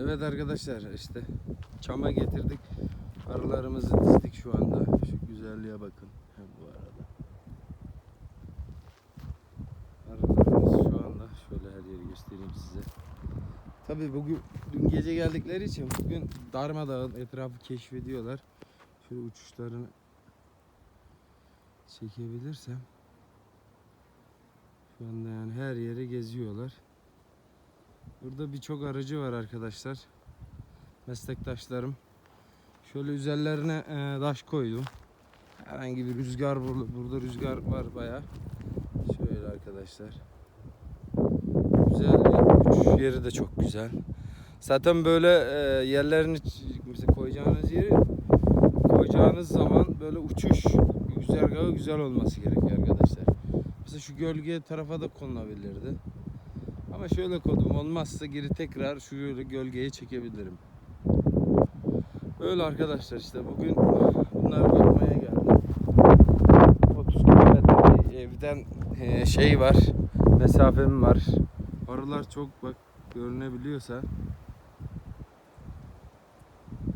Evet arkadaşlar işte çama getirdik. Arılarımızı dizdik şu anda. Şu güzelliğe bakın. Bu arada. Arılarımız şu anda şöyle her yeri göstereyim size. Tabii bugün dün gece geldikleri için bugün darmadağın etrafı keşfediyorlar. Şöyle uçuşlarını çekebilirsem. Şu anda yani her yeri geziyorlar. Burada birçok aracı var arkadaşlar. Meslektaşlarım. Şöyle üzerlerine e, taş koydum. Herhangi bir rüzgar burada, burada rüzgar var baya. Şöyle arkadaşlar. Güzel uçuş yeri de çok güzel. Zaten böyle e, yerlerini mesela koyacağınız yeri koyacağınız zaman böyle uçuş güzergahı güzel olması gerekiyor arkadaşlar. Mesela şu gölge tarafa da konulabilirdi. Ama şöyle kodum olmazsa geri tekrar şu gölgeye çekebilirim. Böyle arkadaşlar işte bugün bunları bakmaya geldim. 30 kilometre bir evden e, şey var. Mesafem var. Arılar çok bak görünebiliyorsa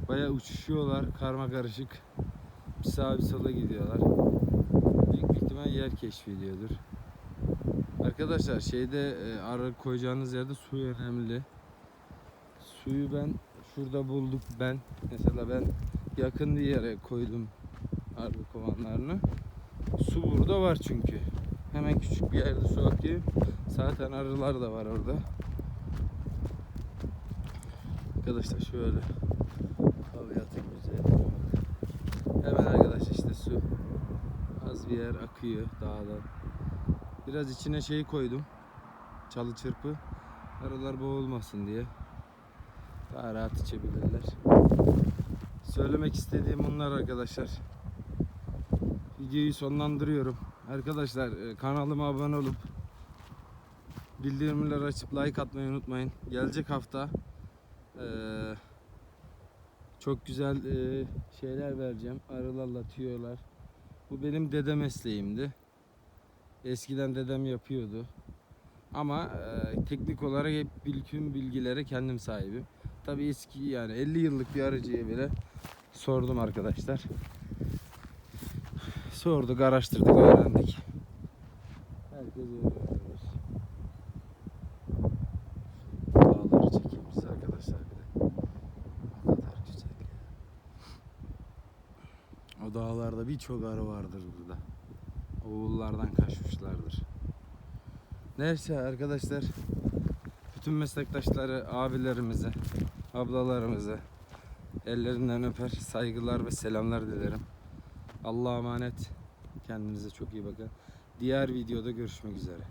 Baya uçuşuyorlar karma karışık. Bir sağa bir sola gidiyorlar. Büyük ihtimal yer keşfediyordur. Arkadaşlar şeyde e, arı koyacağınız yerde su önemli. Suyu ben şurada bulduk ben. Mesela ben yakın bir yere koydum arı kovanlarını. Su burada var çünkü. Hemen küçük bir yerde su akıyor. Zaten arılar da var orada. Arkadaşlar şöyle tabiatın güzelliğine bakın. Hemen arkadaşlar işte su az bir yer akıyor dağdan. Biraz içine şey koydum. Çalı çırpı. Arılar boğulmasın diye. Daha rahat içebilirler. Söylemek istediğim bunlar arkadaşlar. Videoyu sonlandırıyorum. Arkadaşlar e, kanalıma abone olup bildirimleri açıp like atmayı unutmayın. Gelecek hafta eee, çok güzel eee, şeyler vereceğim. Arılarla tüyolar. Bu benim dede mesleğimdi. Eskiden dedem yapıyordu. Ama eee, teknik olarak hep bütün bilgilere kendim sahibim. Tabii eski yani 50 yıllık bir arıcıya bile sordum arkadaşlar. Sorduk, araştırdık, öğrendik. Herkes öğreniyor. Dağları size arkadaşlar bir de. O kadar güzel. O dağlarda birçok arı vardır burada. Oğullardan kaçmışlardır. Neyse arkadaşlar. Bütün meslektaşları, abilerimize, ablalarımıza ellerinden öper, saygılar ve selamlar dilerim. Allah'a emanet. Kendinize çok iyi bakın. Diğer videoda görüşmek üzere.